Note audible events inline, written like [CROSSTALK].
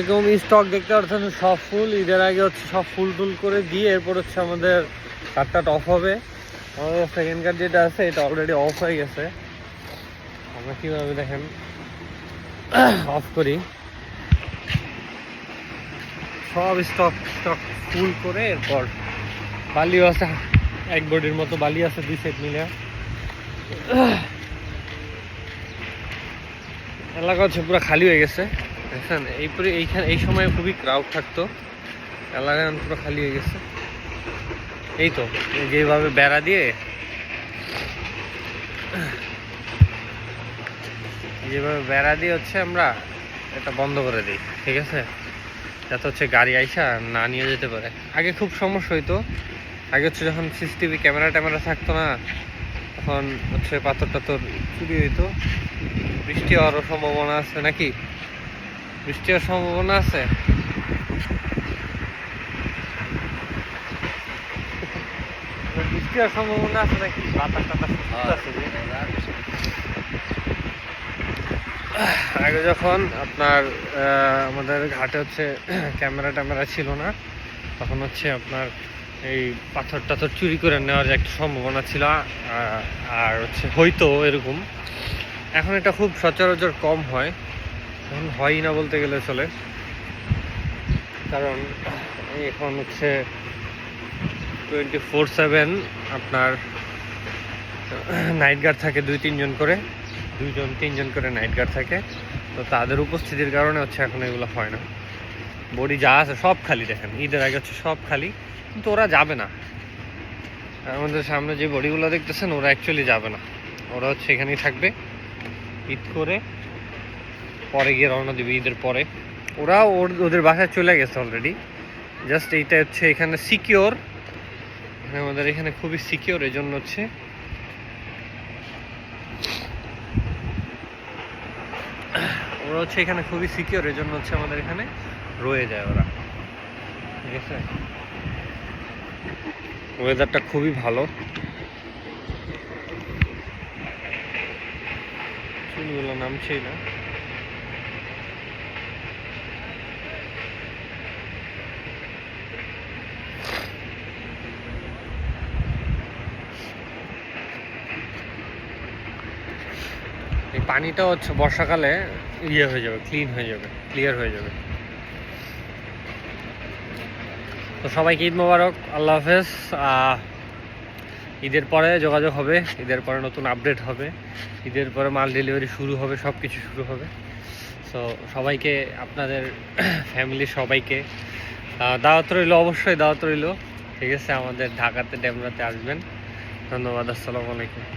একদম স্টক দেখতে পাচ্ছেন, সব ফুল, ঈদের আগে হচ্ছে সব ফুল টুল করে দিয়ে এরপর হচ্ছে আমাদের কার্ডটা অফ হবে। আমাদের সেকেন্ড কার্ড যেটা আছে, এটা অলরেডি অফ হয়ে গেছে। আমরা কীভাবে দেখেন অফ করি। সব স্টক স্টক ফুল করে এরপর বালিও আছে, এক বডির মতো বালি আছে, দুই সেট মিলে। এলাকা হচ্ছে পুরো খালি হয়ে গেছে। দেখছেন এই এইখানে, এই সময় খুবই ক্রাউড থাকতো। এলাকা পুরো খালি হয়ে গেছে। এই তো, যেভাবে বেড়া দিয়ে যেভাবে বেড়া দিয়ে হচ্ছে আমরা এটা বন্ধ করে দিই, ঠিক আছে? যাতে হচ্ছে গাড়ি আইসা না নিয়ে যেতে পারে। আগে খুব সমস্যা হইতো। আগে হচ্ছে যখন সিসিটিভি ক্যামেরা ট্যামেরা থাকতো না, তখন হচ্ছে পাথর টাথর চুরি হইতো। বৃষ্টি হওয়ারও সম্ভাবনা আছে নাকি? বৃষ্টি হওয়ার সম্ভাবনা আছে। বৃষ্টি হওয়ার সম্ভাবনা আছে নাকি? বাতাস আগে যখন আপনার আমাদের ঘাটে হচ্ছে [CLEARS THROAT] ক্যামেরা ট্যামেরা ছিল না, তখন হচ্ছে আপনার এই পাথর টাথর চুরি করে নেওয়ার একটা সম্ভাবনা ছিল আর হচ্ছে হয়তো এরকম। এখন এটা খুব সচরাচর কম হয়। এখন হয়ই না বলতে গেলে চলে। কারণ এখন হচ্ছে টোয়েন্টি ফোর সেভেন আপনার নাইট গার্ড থাকে দুই তিনজন করে, দুইজন তিনজন করে নাইট গার্ড থাকে। তো তাদের উপস্থিতির কারণে হচ্ছে এখন এগুলো হয় না। বডি যা আছে সব খালি দেখেন, ঈদের আগে হচ্ছে সব খালি। কিন্তু ওরা যাবে না। আমাদের সামনে যে বডিগুলো দেখতেছেন, ওরা অ্যাকচুয়ালি যাবে না। ওরা হচ্ছে এখানেই থাকবে। ঈদ করে পরে গিয়ে রওনা দিবে ঈদের পরে। ওরা ওর, ওদের বাসায় চলে গেছে অলরেডি জাস্ট এইটা হচ্ছে এখানে সিকিওর আমাদের এখানে খুবই সিকিওর এই জন্য হচ্ছে। ওরা হচ্ছে এখানে খুবই সিকিওর এই জন্য হচ্ছে আমাদের এখানে রয়ে যায় ওরা। ঠিক আছে? ওয়েদারটা খুবই ভালো। চুলগুলো নামছেই না। এই পানিটা হচ্ছে বর্ষাকালে ইয়ে হয়ে যাবে ক্লিন হয়ে যাবে ক্লিয়ার হয়ে যাবে। তো সবাইকে ঈদ মোবারক, আল্লাহ হাফেজ। ঈদের পরে যোগাযোগ হবে, ঈদের পরে নতুন আপডেট হবে, ঈদের পরে মাল ডেলিভারি শুরু হবে সব কিছু শুরু হবে। সো সবাইকে, আপনাদের [COUGHS] ফ্যামিলির সবাইকে দাওয়াত রইল, অবশ্যই দাওয়াত রইল। ঠিক আছে, আমাদের ঢাকাতে ড্যামরাতে আসবেন। ধন্যবাদ, আসসালামু আলাইকুম।